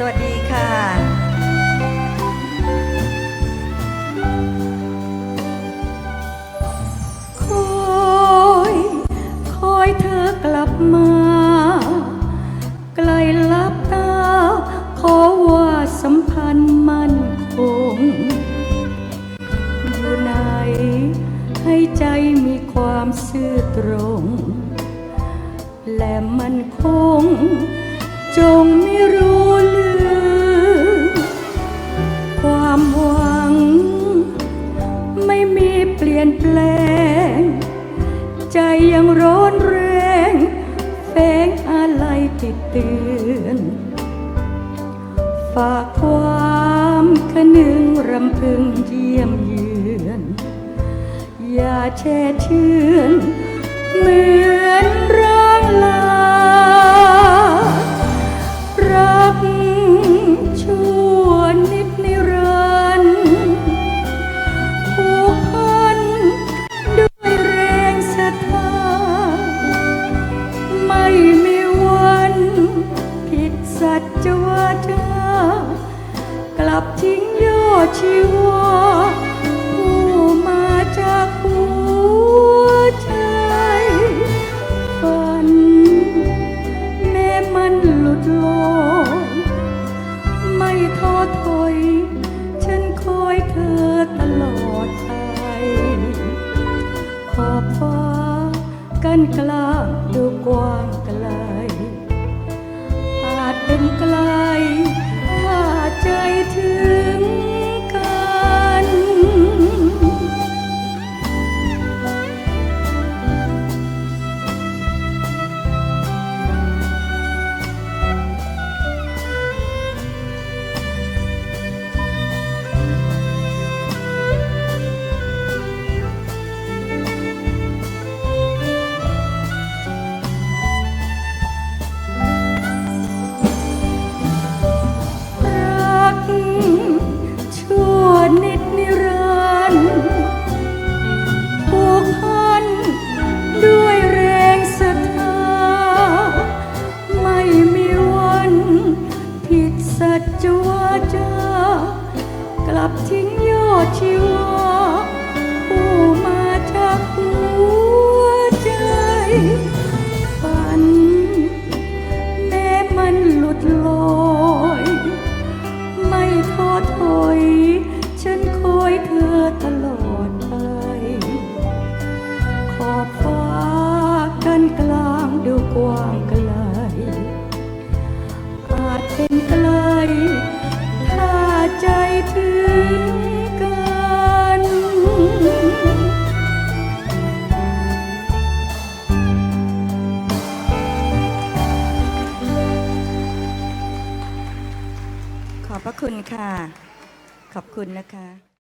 สวัสดีค่ะคอยคอยเธอกลับมา ไกลลับตา ขอว่าสัมพันธ์มั่นคง อยู่ไหน ให้ใจมีความซื่อตรง และมั่นคง จงไม่รู้ ง ใจยังร้อนแรงแฝงอะไรติดเตือน ฝากความคนึงรำพึงเยี่ยมเยือน อย่าแช่เชือนเมือ กับทิ้งยอดชีวาผู้มาจากหัวใจฝัน แม้มันหลุดลอยไม่ท้อถอย ฉันคอยเธอตลอดไป ขอบฟ้ากันกลางดูกว้าง บทิ้งยอดชีวาผู้มาจากหัวใจฝัน แม้มันหลุดลอย ไม่ท้อถอย ฉันคอยเธอตลอดไป ขอบฟ้ากันกลางดูกว้างไกล อบพระคุณค่ะ ขอบคุณนะคะ